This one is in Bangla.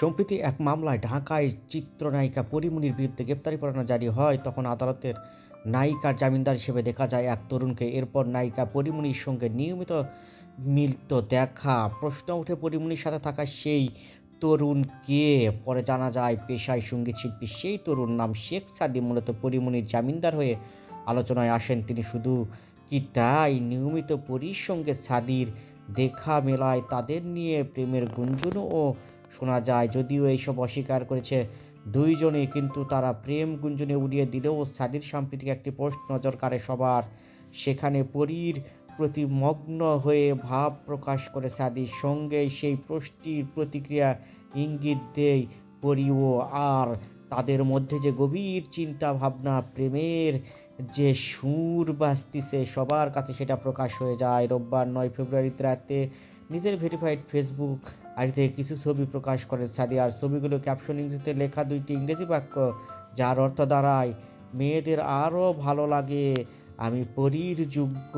সম্প্রতি এক মামলায় ঢাকায় চিত্রনায়িকা পরিমণির বিরুদ্ধে গ্রেপ্তারি পরোয়ানা জারি হয়, তখন আদালতের নায়িকার জামিনদার হিসেবে দেখা যায় এক তরুণকে। এরপর নায়িকা পরিমণির সঙ্গে নিয়মিত মিলত দেখা। প্রশ্ন উঠে পরিমণির সাথে থাকা সেই তরুণ কে? পরে জানা যায়, পেশায় সংগীত শিল্পী সেই তরুণ নাম শেখ সাদি। মূলত পরিমণির জামিনদার হয়ে আলোচনায় আসেন তিনি শুধু কি তাই? নিয়মিত পরীর সঙ্গে সাদির দেখা মেলায় তাদের নিয়ে প্রেমের গুঞ্জনও শোনা যায়, যদিও এইসব অস্বীকার করেছে দুইজনে কিন্তু তারা প্রেম গুঞ্জনে উড়িয়ে দিলেও সাদির সাম্প্রতিক একটি পোস্ট নজর কাড়ে সবার। সেখানে পরীর প্রতি মগ্ন হয়ে ভাব প্রকাশ করে সাদির সঙ্গে সেই পোস্টটির প্রতিক্রিয়া ইঙ্গিত দেয় পরিও আর। তাদের মধ্যে যে গভীর চিন্তা ভাবনা প্রেমের যে সুর বাজতিছে সবার কাছে সেটা প্রকাশ হয়ে যায়। রোববার নয় ফেব্রুয়ারিতে রাতে নিজের ভেরিফাইড ফেসবুক আইডিতে কিছু ছবি প্রকাশ করে সাদি আর ছবিগুলো ক্যাপশন ইংরেজিতে লেখা দুইটি ইংরেজি বাক্য, যার অর্থ দাঁড়ায়, মেয়েদের আরও ভালো লাগে, আমি পরীর যোগ্য।